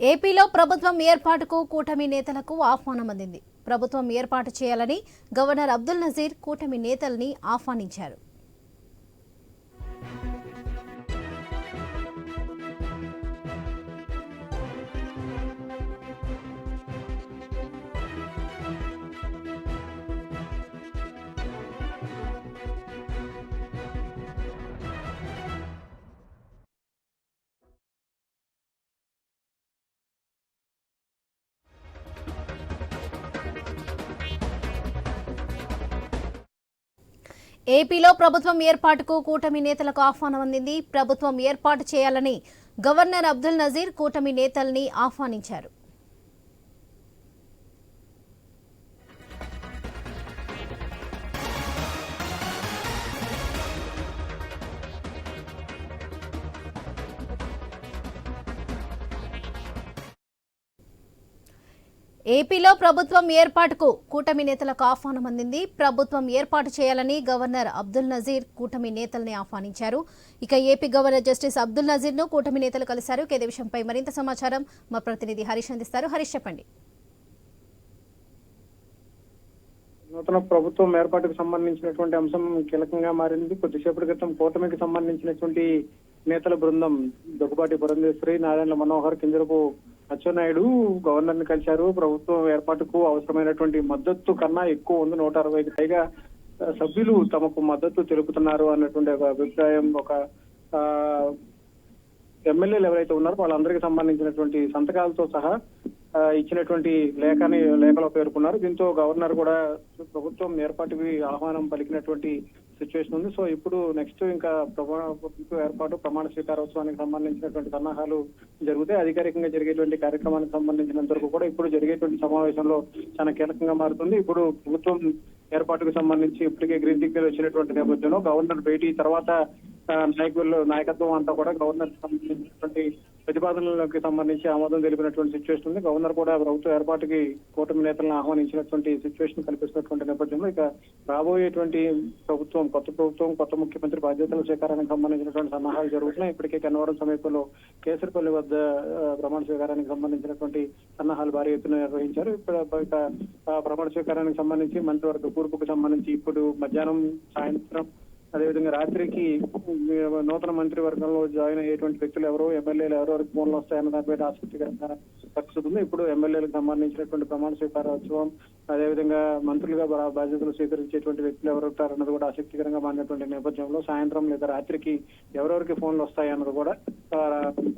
ఏపీలో ప్రభుత్వం ఏర్పాటుకు కూటమి నేతలకు ఆహ్వానం అందింది. ప్రభుత్వం ఏర్పాటు చేయాలని గవర్నర్ అబ్దుల్ నజీర్ కూటమి నేతల్ని ఆహ్వానించారు. ఏపీలో ప్రభుత్వం ఏర్పాటుకు కూటమి నేతలకు ఆహ్వానం అందింది. ప్రభుత్వం ఏర్పాటు చేయాలని గవర్నర్ అబ్దుల్ నజీర్ కూటమి నేతల్ని ఆహ్వానించారు. ఏపీలో ప్రభుత్వం ఏర్పాటుకు కూటమి నేతలకు ఆహ్వానం అందింది. ప్రభుత్వం ఏర్పాటు చేయాలని గవర్నర్ అబ్దుల్ నజీర్ కూటమి నేతల్ని ఆహ్వానించారు. ఇక ఏపీ గవర్నర్ జస్టిస్ అబ్దుల్ నజీర్ను కూటమి నేతలు కలిశారు. ఇదే విషయంపై మరింత సమాచారం మా ప్రతినిధి హరీష్ అందిస్తారు. హరీష్ చెప్పండి. నూతన ప్రభుత్వం ఏర్పాటుకు సంబంధించినటువంటి అంశం కీలకంగా మారింది. కొద్దిసేపటి క్రితం కూటమికి సంబంధించినటువంటి నేతల బృందం దగ్గుబాటి పురంధేశ్వరి నారాయణ మనోహర్ కింజరపు అచ్చెన్నాయుడు గవర్నర్ని కలిశారు. ప్రభుత్వం ఏర్పాటుకు అవసరమైనటువంటి మద్దతు కన్నా ఎక్కువ ఉంది. నూట అరవైకి పైగా సభ్యులు తమకు మద్దతు తెలుపుతున్నారు అన్నటువంటి ఒక అభిప్రాయం. ఒక ఆ, ఎమ్మెల్యేలు ఎవరైతే ఉన్నారో వాళ్ళందరికీ సంబంధించినటువంటి సంతకాలతో సహా ఇచ్చినటువంటి లేఖని లేఖలో పేర్కొన్నారు. దీంతో గవర్నర్ కూడా ప్రభుత్వం ఏర్పాటుకి ఆహ్వానం పలికినటువంటి సిచ్యువేషన్ ఉంది. సో ఇప్పుడు నెక్స్ట్ ఇంకా ప్రమాణ ఏర్పాటు ప్రమాణ స్వీకారోత్సవానికి సంబంధించినటువంటి సన్నాహాలు జరుగుతాయి. అధికారికంగా జరిగేటువంటి కార్యక్రమానికి సంబంధించినంత వరకు కూడా ఇప్పుడు జరిగేటువంటి సమావేశంలో చాలా కీలకంగా మారుతుంది. ఇప్పుడు ప్రభుత్వం ఏర్పాటుకు సంబంధించి ఇప్పటికే గ్రీన్ సిగ్నల్ వచ్చినటువంటి నేపథ్యంలో గవర్నర్ భేటీ తర్వాత నాయకులు నాయకత్వం అంతా కూడా గవర్నర్ సంబంధించినటువంటి ప్రతిపాదనలకు సంబంధించి ఆమోదం తెలిపినటువంటి సిచ్యువేషన్ ఉంది. గవర్నర్ కూడా ప్రభుత్వ ఏర్పాటుకి కూటమి నేతలను ఆహ్వానించినటువంటి సిచ్యువేషన్ కల్పిస్తున్నటువంటి నేపథ్యంలో ఇక రాబోయేటువంటి ప్రభుత్వం కొత్త ప్రభుత్వం కొత్త ముఖ్యమంత్రి బాధ్యతల స్వీకారానికి సంబంధించినటువంటి సన్నాహాలు జరుగుతున్నాయి. ఇప్పటికే కన్నవరం సమీపంలో కేసరిపల్లి వద్ద ప్రమాణ స్వీకారానికి సంబంధించినటువంటి సన్నాహాలు భారీ ఎత్తున నిర్వహించారు. ఇప్పుడు ప్రమాణ స్వీకారానికి సంబంధించి మంత్రివర్గ కూర్పుకు సంబంధించి ఇప్పుడు మధ్యాహ్నం సాయంత్రం అదేవిధంగా రాత్రికి నూతన నూతన మంత్రివర్గంలో జాయిన్ అయ్యేటువంటి వ్యక్తులు ఎవరో ఎమ్మెల్యేలు ఎవరెవరికి ఫోన్లు వస్తాయన్న దానిపై ఆసక్తికరంగా పరిస్థితుంది ఇప్పుడు ఎమ్మెల్యేలకు సంబంధించినటువంటి ప్రమాణ స్వీకారోత్సవం అదేవిధంగా మంత్రులుగా బాధ్యతలు స్వీకరించేటువంటి వ్యక్తులు ఎవరు ఉంటారన్నది కూడా ఆసక్తికరంగా మారినటువంటి నేపథ్యంలో సాయంత్రం లేదా రాత్రికి ఎవరెవరికి ఫోన్లు వస్తాయన్నది కూడా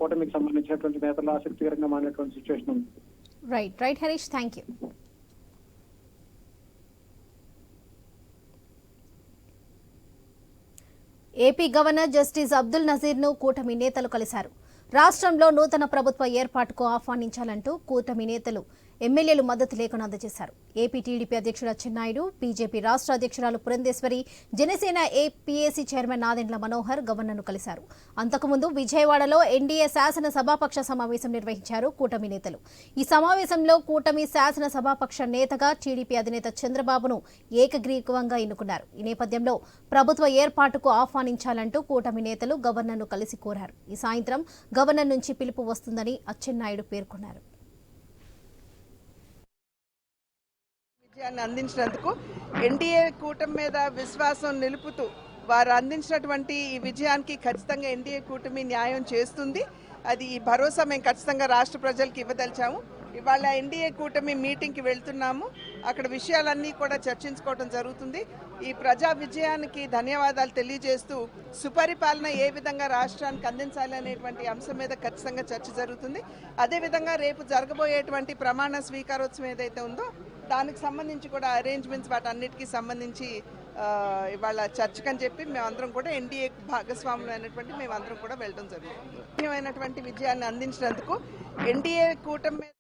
కూటమికి సంబంధించినటువంటి నేతలు ఆసక్తికరంగా మారినటువంటి సిచ్యువేషన్ ఉంది. Right right Harish thank you AP governor justice Abdul నజీర్ను కూటమి నేతలు కలిశారు. రాష్ట్రంలో నూతన ప్రభుత్వ ఏర్పాటుకు ఆహ్వానించాలంటూ కూటమి నేతలు ఎమ్మెల్యేలు మద్దతు లేఖను అందజేశారు. ఏపీ టీడీపీ అధ్యక్షుడు అచ్చెన్నాయుడు బీజేపీ రాష్ట్ర అధ్యక్షురాలు పురంధేశ్వరి జనసేన ఏపీఏసీ చైర్మన్ నాదెండ్ల మనోహర్ గవర్నర్ను కలిశారు. అంతకుముందు విజయవాడలో ఎన్డీఏ శాసన సభాపక్ష సమావేశం నిర్వహించారు కూటమి నేతలు. ఈ సమావేశంలో కూటమి శాసన సభాపక్ష నేతగా టీడీపీ అధినేత చంద్రబాబును ఏకగ్రీవంగా ఎన్నుకున్నారు. ఈ నేపథ్యంలో ప్రభుత్వ ఏర్పాటుకు ఆహ్వానించాలంటూ కూటమి నేతలు గవర్నర్ను కలిసి కోరారు. ఈ సాయంత్రం గవర్నర్ నుంచి పిలుపు వస్తుందని అచ్చెన్నాయుడు పేర్కొన్నారు. విజయాన్ని అందించినందుకు ఎన్డీఏ కూటమి మీద విశ్వాసం నిలుపుతూ వారు అందించినటువంటి ఈ విజయానికి ఖచ్చితంగా ఎన్డీఏ కూటమి న్యాయం చేస్తుంది. అది ఈ భరోసా మేము ఖచ్చితంగా రాష్ట్ర ప్రజలకు ఇవ్వదలిచాము. ఇవాళ ఎన్డీఏ కూటమి మీటింగ్కి వెళ్తున్నాము. అక్కడ విషయాలన్నీ కూడా చర్చించుకోవడం జరుగుతుంది. ఈ ప్రజా విజయానికి ధన్యవాదాలు తెలియజేస్తూ సుపరిపాలన ఏ విధంగా రాష్ట్రానికి అందించాలి అనేటువంటి అంశం మీద ఖచ్చితంగా చర్చ జరుగుతుంది. అదేవిధంగా రేపు జరగబోయేటువంటి ప్రమాణ స్వీకారోత్సవం ఏదైతే ఉందో దానికి సంబంధించి కూడా అరేంజ్మెంట్స్ వాటన్నిటికీ సంబంధించి ఇవాళ చర్చకని చెప్పి మేమందరం కూడా ఎన్డీఏ భాగస్వాములు అయినటువంటి మేమందరం కూడా వెళ్ళడం జరుగుతుంది ముఖ్యమైనటువంటి విజయాన్ని అందించినందుకు ఎన్డీఏ కూటమి మీద